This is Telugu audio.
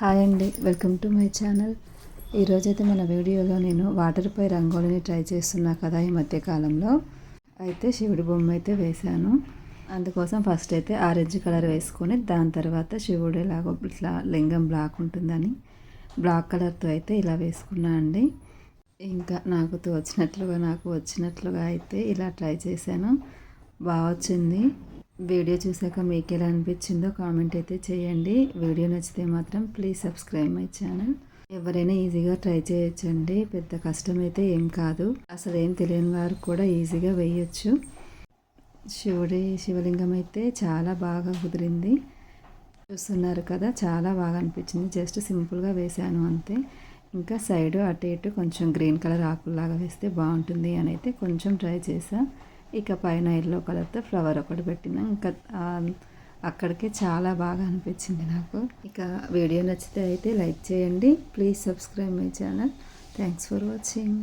హాయ్ అండి వెల్కమ్ టు మై ఛానల్. ఈరోజైతే మన వీడియోలో నేను వాటర్పై రంగోలిని ట్రై చేస్తున్నా కదా ఈ మధ్యకాలంలో అయితే శివుడి బొమ్మ అయితే వేశాను. అందుకోసం ఫస్ట్ అయితే ఆరెంజ్ కలర్ వేసుకొని దాని తర్వాత శివుడు ఇలాగో ఇట్లా లింగం బ్లాక్ ఉంటుందని బ్లాక్ కలర్తో అయితే ఇలా వేసుకున్నా అండి. ఇంకా నాకు తోచినట్లుగా నాకు వచ్చినట్లుగా అయితే ఇలా ట్రై చేశాను. బాగా వచ్చింది. వీడియో చూసాక మీకు ఎలా అనిపించిందో కామెంట్ అయితే చేయండి. వీడియో నచ్చితే మాత్రం ప్లీజ్ సబ్స్క్రైబ్ మై ఛానల్ ఎవరైనా ఈజీగా ట్రై చేయొచ్చండి. పెద్ద కష్టం అయితే ఏం కాదు. అసలు ఏం తెలియని వారు కూడా ఈజీగా వేయచ్చు. శివుడి శివలింగం అయితే చాలా బాగా కుదిరింది. చూస్తున్నారు కదా చాలా బాగా అనిపించింది. జస్ట్ సింపుల్గా వేశాను అంతే. ఇంకా సైడ్ అటు ఇటు కొంచెం గ్రీన్ కలర్ ఆకుల్లాగా వేస్తే బాగుంటుంది అని అయితే కొంచెం ట్రై చేశాను ఇక పైన ఎల్లో కలర్తో ఫ్లవర్ ఒకటి పెట్టినా. ఇంకా అక్కడికి చాలా బాగా అనిపించింది నాకు. ఇక వీడియో నచ్చితే అయితే లైక్ చేయండి. Please subscribe my channel. Thanks for watching.